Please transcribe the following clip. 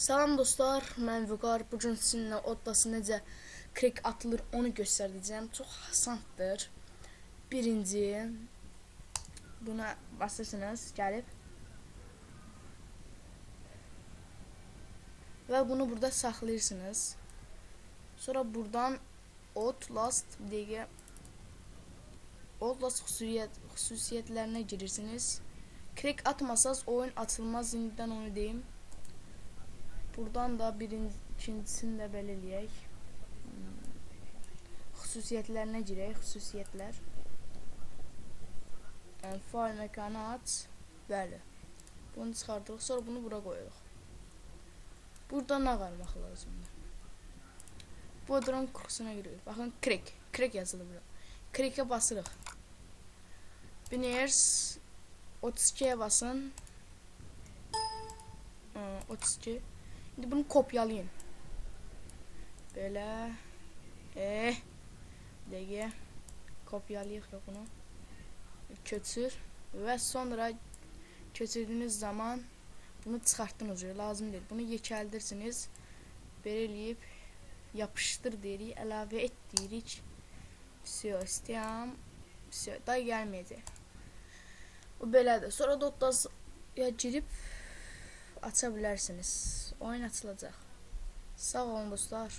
Salam dostlar, mən Vüqar. Bu gün sizinlə Oddası necə krek atılır onu göstərəcəyim. Çox asandır. Birinci buna basırsınız, gəlib. Və bunu burada saxlayırsınız. Sonra buradan Outlast bir dəqiqə Outlast xüsusiyyət, xüsusiyyətlərinə girirsiniz. Krek atmasaz oyun açılmaz. İndidən onu deyim. Buradan da birinci, ikincisini də belə eləyək. Hmm. Xüsusiyyətlərinə girək, xüsusiyyətlər. Yəni fail məkanı aç. Bəli. Bunu çıxardırıq, sonra bunu bura qoyuruq. Burada nə qalmaq lazımdır? Bu drone kursuna giririk. Baxın, crack, crack yazılır bura. Crack'e basırıq. Biniers 32'ye basın. Hı, 32. Şimdi bunu kopyalayın. Böyle. Eh. DG. Kopyalayıq da bunu. Köçür. Və sonra köçürdüyünüz zaman bunu çıxartdınız. Lazım deyil. Bunu yekəldirsiniz. Belə eləyib yapışdır deyirik. Əlavə et deyirik. Все, istəyirəm. Все, da gəlməyəcək. O belədir. Sonra Dottas'a girib aça bilərsiniz. Oyun açılacaq. Sağ olun dostlar.